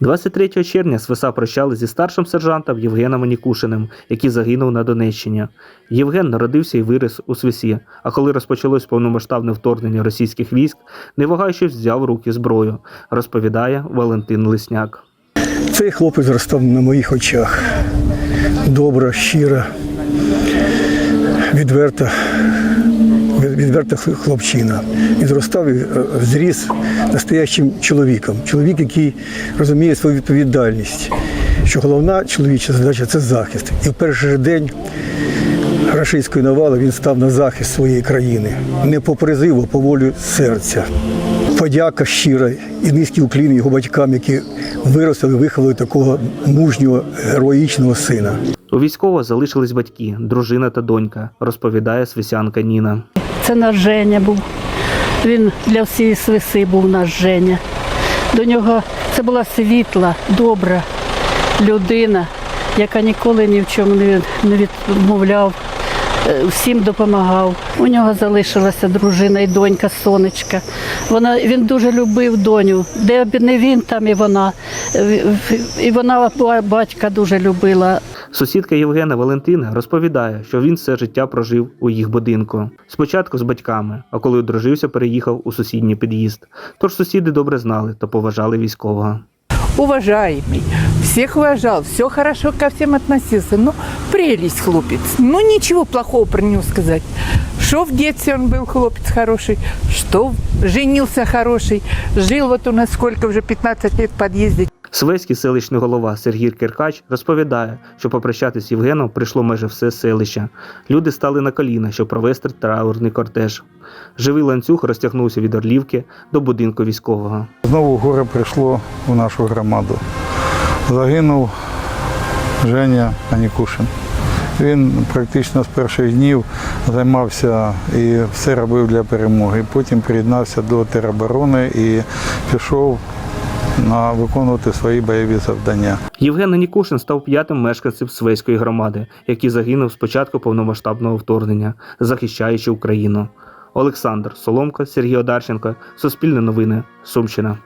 23 червня СВСА прощали зі старшим сержантом Євгеном Анікушиним, який загинув на Донеччині. Євген народився і виріс у Свисі, а коли розпочалось повномасштабне вторгнення російських військ, не вагаючись взяв руки зброю, розповідає Валентин Лисняк. Цей хлопець зростав на моїх очах. Добра, щира, відверта, від- відверта хлопчина. І зростав і е, зріс настоящим чоловіком. Чоловік, який розуміє свою відповідальність, що головна чоловіча задача це захист. І в перший день рашистської навали він став на захист своєї країни. Не по призиву, а по волі серця. Подяка щира і низький уклін його батькам, які виростили, виховали такого мужнього, героїчного сина. У військового залишились батьки, дружина та донька, розповідає свисянка Ніна. Це наш Женя був. Він для всієї свиси був наш Женя. До нього це була світла, добра людина, яка ніколи ні в чому не, відмовляв, е, всім допомагав. У нього залишилася дружина і донька, сонечка. Вона, він дуже любив доню. Де б не він, там і вона. Е, І вона батька дуже любила. Сусідка Євгена Валентина розповідає, що він все життя прожив у їх будинку. Спочатку з батьками, а коли одружився, переїхав у сусідній під'їзд. Тож сусіди добре знали та поважали військового. уважаемый, всех уважал, все хорошо ко всем относился. Ну, прелесть хлопец. Ну, ничего плохого про него сказать. Что в детстве он был хлопец хороший, что женился хороший. Жил вот у нас сколько, уже 15 лет в подъезде. Свеський селищний голова Сергій Киркач розповідає, що попрощатись з Євгеном прийшло майже все селище. Люди стали на коліна, щоб провести траурний кортеж. Живий ланцюг розтягнувся від Орлівки до будинку військового. Знову горе прийшло у нашу громаду. Загинув Женя Анікушин. Він практично з перших днів займався і все робив для перемоги. Потім приєднався до тероборони і пішов на виконувати свої бойові завдання. Євген Анікушин став п'ятим мешканцем Свейської громади, який загинув з початку повномасштабного вторгнення, захищаючи Україну. Олександр Соломка, Сергій Одарченко, Суспільне новини, Сумщина.